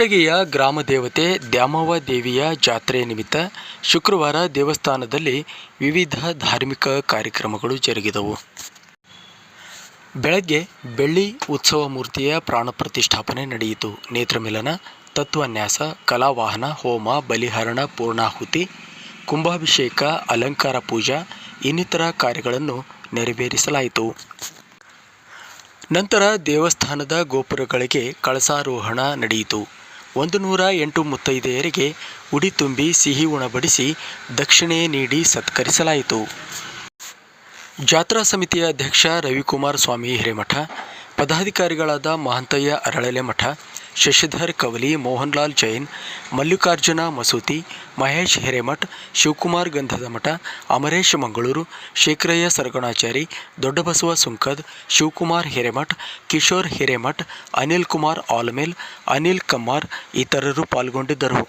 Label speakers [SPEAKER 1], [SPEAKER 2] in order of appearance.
[SPEAKER 1] ಕೊಟ್ಟಗೆಯ ಗ್ರಾಮ ದೇವತೆ ದ್ಯಾಮವ್ವ ದೇವಿಯ ಜಾತ್ರೆ ನಿಮಿತ್ತ ಶುಕ್ರವಾರ ದೇವಸ್ಥಾನದಲ್ಲಿ ವಿವಿಧ ಧಾರ್ಮಿಕ ಕಾರ್ಯಕ್ರಮಗಳು ಜರುಗಿದವು. ಬೆಳಗ್ಗೆ ಬೆಳ್ಳಿ ಉತ್ಸವ ಮೂರ್ತಿಯ ಪ್ರಾಣ ಪ್ರತಿಷ್ಠಾಪನೆ ನಡೆಯಿತು. ನೇತ್ರಮಿಲನ ತತ್ವನ್ಯಾಸ, ಕಲಾವಾಹನ, ಹೋಮ, ಬಲಿಹರಣ, ಪೂರ್ಣಾಹುತಿ, ಕುಂಭಾಭಿಷೇಕ, ಅಲಂಕಾರ ಪೂಜಾ ಇನ್ನಿತರ ಕಾರ್ಯಗಳನ್ನು ನೆರವೇರಿಸಲಾಯಿತು. ನಂತರ ದೇವಸ್ಥಾನದ ಗೋಪುರಗಳಿಗೆ ಕಳಸಾರೋಹಣ ನಡೆಯಿತು. ಒಂದು ನೂರ ಎಂಟು ಮುತ್ತೈದೆಯರಿಗೆ ಉಡಿ ತುಂಬಿ ಸಿಹಿ ಉಣಬಡಿಸಿ ದಕ್ಷಿಣೆ ನೀಡಿ ಸತ್ಕರಿಸಲಾಯಿತು. ಜಾತ್ರಾ ಸಮಿತಿಯ ಅಧ್ಯಕ್ಷ ರವಿಕುಮಾರ ಸ್ವಾಮಿ ಹಿರೇಮಠ, ಪದಾಧಿಕಾರಿಗಳಾದ ಮಹಂತಯ್ಯ ಅರಳಲೆ ಮಠ ಶಶಿಧರ್, ಕವಲಿ, ಮೋಹನ್ಲಾಲ್ ಜೈನ್, ಮಲ್ಲಿಕಾರ್ಜುನ, ಮಸೂತಿ, ಮಹೇಶ್ ಹಿರೇಮಠ್, ಶಿವಕುಮಾರ್ ಗಂಧದ ಮಠ, ಅಮರೇಶ್ ಮಂಗಳೂರು, ಶೇಖರಯ್ಯ ಸರಗಣಾಚಾರಿ, ದೊಡ್ಡಬಸವ ಸುಂಕದ್, ಶಿವಕುಮಾರ್ ಹಿರೇಮಠ್, ಕಿಶೋರ್ ಹಿರೇಮಠ್, ಅನಿಲ್ ಕುಮಾರ್ ಆಲ್ಮೇಲ್, ಅನಿಲ್ ಕಮ್ಮಾರ್ ಇತರರು ಪಾಲ್ಗೊಂಡಿದ್ದರು.